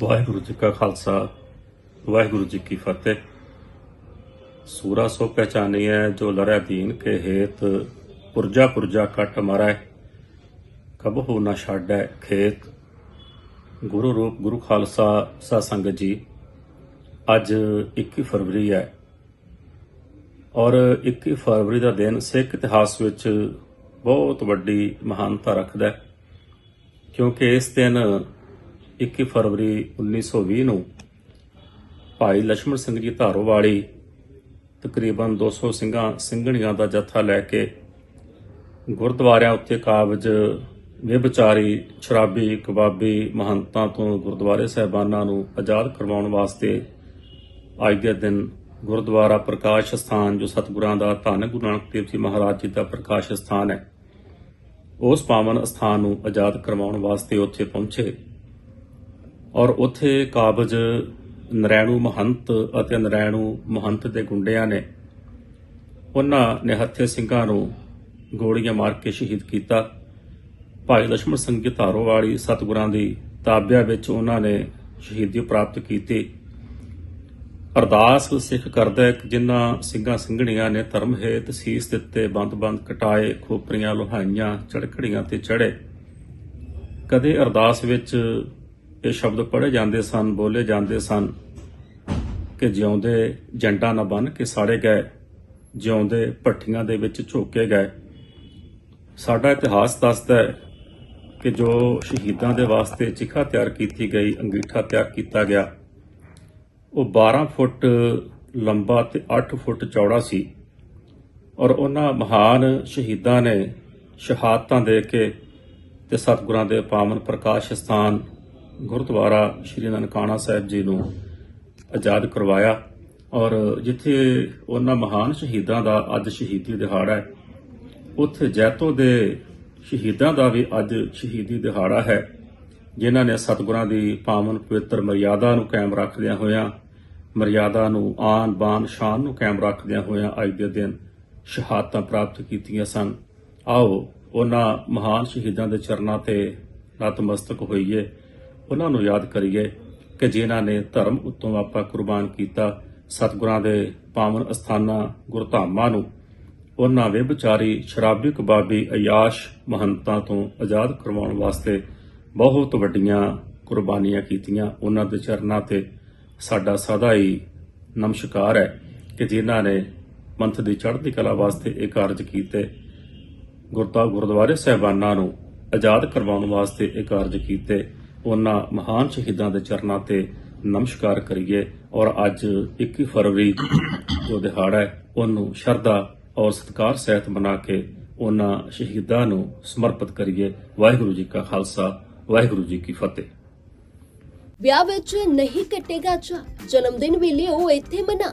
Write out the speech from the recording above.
ਵਾਹਿਗੁਰੂ ਜੀ ਕਾ ਖਾਲਸਾ, ਵਾਹਿਗੁਰੂ ਜੀ ਕੀ ਫਤਿਹ। ਸੂਰਾ ਸੋ ਪਹਿਚਾਨੀਐ ਜੋ ਲੜਿਆ ਦੀਨ ਕੇ ਹੇਤ, ਪੁਰਜਾ ਪੁਰਜਾ ਕੱਟ ਮਾਰੈ ਹੋ ਨਾ ਛਾੜੈ ਖੇਤ। ਗੁਰੂ ਰੂਪ, ਗੁਰੂ ਖਾਲਸਾ ਸਾ ਸੰਗਤ ਜੀ, ਅੱਜ 21 ਫਰਵਰੀ ਹੈ ਔਰ 21 ਫਰਵਰੀ ਦਾ ਦਿਨ ਸਿੱਖ ਇਤਿਹਾਸ ਵਿੱਚ ਬਹੁਤ ਵੱਡੀ ਮਹਾਨਤਾ ਰੱਖਦਾ ਹੈ, ਕਿਉਂਕਿ ਇਸ ਦਿਨ 21 ਫਰਵਰੀ 1920 ਨੂੰ ਭਾਈ ਲక్ష్మణ ਸਿੰਘ ਜੀ ਧਾਰੋ ਵਾਲੀ ਤਕਰੀਬਨ 200 ਸਿੰਘਾਂ, ਸਿੰਘਣੀਆਂ ਦਾ ਜਥਾ ਲੈ ਕੇ ਗੁਰਦੁਆਰਿਆਂ ਉੱਤੇ ਕਾਬਜ ਵਿਭਚਾਰੀ, ਸ਼ਰਾਬੀ, ਕਬਾਬੀ ਮਹੰਤਾਂ ਤੋਂ ਗੁਰਦੁਆਰੇ ਸਹਿਬਾਨਾਂ ਨੂੰ ਆਜ਼ਾਦ ਕਰਵਾਉਣ ਵਾਸਤੇ ਅੱਜ ਦੇ ਦਿਨ ਗੁਰਦੁਆਰਾ ਪ੍ਰਕਾਸ਼ ਸਥਾਨ, ਜੋ ਸਤਿਗੁਰਾਂ ਦਾ ਧੰਨ ਗੁਰੂ ਨਾਨਕ ਦੇਵ ਜੀ ਮਹਾਰਾਜ ਜੀ ਦਾ ਪ੍ਰਕਾਸ਼ ਸਥਾਨ ਹੈ, ਉਸ ਪਾਵਨ ਸਥਾਨ ਨੂੰ ਆਜ਼ਾਦ ਕਰਵਾਉਣ ਵਾਸਤੇ ਉੱਥੇ ਪਹੁੰਚੇ। ਔਰ ਉੱਥੇ ਕਾਬਜ ਨਰੈਣੂ ਮਹੰਤ ਅਤੇ ਨਰੈਣੂ ਮਹੰਤ ਦੇ ਗੁੰਡਿਆਂ ਨੇ ਉਹਨਾਂ ਨੇ ਹੱਥੇ ਸਿੰਘਾਂ ਨੂੰ ਗੋਲੀਆਂ ਮਾਰ ਕੇ ਸ਼ਹੀਦ ਕੀਤਾ। ਭਾਈ ਲక్ష్మణ ਸਿੰਘ ਜੀ ਧਾਰੋਵਾਲੀ ਸਤਗੁਰਾਂ ਦੀ ਤਾਬਿਆ ਵਿੱਚ ਉਹਨਾਂ ਨੇ ਸ਼ਹੀਦੀ ਪ੍ਰਾਪਤ ਕੀਤੀ। ਅਰਦਾਸ ਸਿੱਖ ਕਰਦਾ ਕਿ ਜਿਨ੍ਹਾਂ ਸਿੰਘਾਂ ਸਿੰਘਣੀਆਂ ਨੇ ਧਰਮ ਹੇਤ ਸੀਸ ਦਿੱਤੇ, ਬੰਦ-ਬੰਦ ਕਟਾਏ, ਖੋਪਰੀਆਂ, ਲੋਹਾਈਆਂ, ਚੜਕੜੀਆਂ ਤੇ ਚੜੇ ਕਦੇ ਅਰਦਾਸ ਵਿੱਚ ਇਹ ਸ਼ਬਦ ਪੜ੍ਹੇ ਜਾਂਦੇ ਸਨ, ਬੋਲੇ ਜਾਂਦੇ ਸਨ ਕਿ ਜਿਉਂਦੇ ਜੰਟਾਂ ਨਾ ਬਨ ਕੇ ਸਾੜੇ ਗਏ, ਜਿਉਂਦੇ ਭੱਠੀਆਂ ਦੇ ਵਿੱਚ ਝੋਕੇ ਗਏ। ਸਾਡਾ ਇਤਿਹਾਸ ਦੱਸਦਾ ਹੈ ਕਿ ਜੋ ਸ਼ਹੀਦਾਂ ਦੇ ਵਾਸਤੇ ਚਿਖਾ ਤਿਆਰ ਕੀਤੀ ਗਈ, ਅੰਗੀਠਾ ਤਿਆਰ ਕੀਤਾ ਗਿਆ, ਉਹ 12 ਫੁੱਟ ਲੰਬਾ ਤੇ 8 ਫੁੱਟ ਚੌੜਾ ਸੀ ਔਰ ਉਹਨਾਂ ਮਹਾਨ ਸ਼ਹੀਦਾਂ ਨੇ ਸ਼ਹਾਦਤਾਂ ਦੇ ਕੇ ਤੇ ਸਤਿਗੁਰਾਂ ਦੇ ਪਾਵਨ ਪ੍ਰਕਾਸ਼ ਸਥਾਨ ਗੁਰਦੁਆਰਾ ਸ਼੍ਰੀ ਨਨਕਾਣਾ ਸਾਹਿਬ ਜੀ ਨੂੰ ਆਜ਼ਾਦ ਕਰਵਾਇਆ ਔਰ ਜਿੱਥੇ ਉਹਨਾਂ ਮਹਾਨ ਸ਼ਹੀਦਾਂ ਦਾ ਅੱਜ ਸ਼ਹੀਦੀ ਦਿਹਾੜਾ ਹੈ, ਉੱਥੇ ਜੈਤੋ ਦੇ ਸ਼ਹੀਦਾਂ ਦਾ ਵੀ ਅੱਜ ਸ਼ਹੀਦੀ ਦਿਹਾੜਾ ਹੈ, ਜਿਨ੍ਹਾਂ ਨੇ ਸਤਿਗੁਰਾਂ ਦੀ ਪਾਵਨ ਪਵਿੱਤਰ ਮਰਿਆਦਾ ਨੂੰ ਕਾਇਮ ਰੱਖਦਿਆਂ ਹੋਇਆਂ, ਮਰਿਆਦਾ ਨੂੰ ਆਨ ਬਾਨ ਸ਼ਾਨ ਨੂੰ ਕਾਇਮ ਰੱਖਦਿਆਂ ਹੋਇਆਂ ਅੱਜ ਦੇ ਦਿਨ ਸ਼ਹਾਦਤਾਂ ਪ੍ਰਾਪਤ ਕੀਤੀਆਂ ਸਨ। ਆਓ, ਉਹਨਾਂ ਮਹਾਨ ਸ਼ਹੀਦਾਂ ਦੇ ਚਰਨਾਂ ਤੇ ਨਤਮਸਤਕ ਹੋਈਏ। ਉਹਨਾਂ ਨੂੰ ਯਾਦ ਕਰੀਏ ਕਿ ਜਿਨ੍ਹਾਂ ਨੇ ਧਰਮ ਉੱਤੋਂ ਆਪਾ ਕੁਰਬਾਨ ਕੀਤਾ, ਸਤਿਗੁਰਾਂ ਦੇ ਪਾਵਨ ਅਸਥਾਨਾਂ ਗੁਰਧਾਮਾਂ ਨੂੰ, ਉਹਨਾਂ ਵਿਭਚਾਰੀ ਸ਼ਰਾਬੀ ਕਬਾਬੀ ਅਯਾਸ਼ ਮਹੰਤਾਂ ਤੋਂ ਆਜ਼ਾਦ ਕਰਵਾਉਣ ਵਾਸਤੇ ਬਹੁਤ ਵੱਡੀਆਂ ਕੁਰਬਾਨੀਆਂ ਕੀਤੀਆਂ ਉਹਨਾਂ ਦੇ ਚਰਨਾਂ ਤੇ। ਸਾਡਾ ਸਦਾ ਹੀ ਨਮਸਕਾਰ ਹੈ ਕਿ ਜਿਨ੍ਹਾਂ ਨੇ ਪੰਥ ਦੀ ਚੜ੍ਹਦੀ ਕਲਾ ਵਾਸਤੇ ਇਹ ਕਾਰਜ ਕੀਤੇ। ਗੁਰਤਾ ਗੁਰਦੁਆਰੇ ਸਹਿਬਾਨਾਂ ਨੂੰ ਆਜ਼ਾਦ ਕਰਵਾਉਣ ਵਾਸਤੇ ਇਹ ਕਾਰਜ ਕੀਤੇ। ਉਹਨਾਂ ਮਹਾਨ ਸ਼ਹੀਦਾਂ ਦੇ ਚਰਨਾਂ ਤੇ ਨਮਸਕਾਰ ਕਰੀਏ ਔਰ ਅੱਜ 21 ਫਰਵਰੀ ਜੋ ਦਿਹਾੜਾ ਹੈ, ਉਹਨੂੰ ਸ਼ਰਧਾ ਔਰ ਸਤਿਕਾਰ ਸਹਿਤ ਬਣਾ ਕੇ ਉਹਨਾਂ ਸ਼ਹੀਦਾਂ ਨੂੰ ਸਮਰਪਿਤ ਕਰੀਏ। ਵਾਹਿਗੁਰੂ ਜੀ ਕਾ ਖਾਲਸਾ, ਵਾਹਿਗੁਰੂ ਜੀ ਕੀ ਫਤਿਹ। ਵਿਆਹ ਵਿੱਚ ਨਹੀਂ ਕੱਟੇਗਾ ਚਾ ਜਨਮ ਦਿਨ ਵੇਲੇ ਉਹ ਇੱਥੇ ਮਨਾ।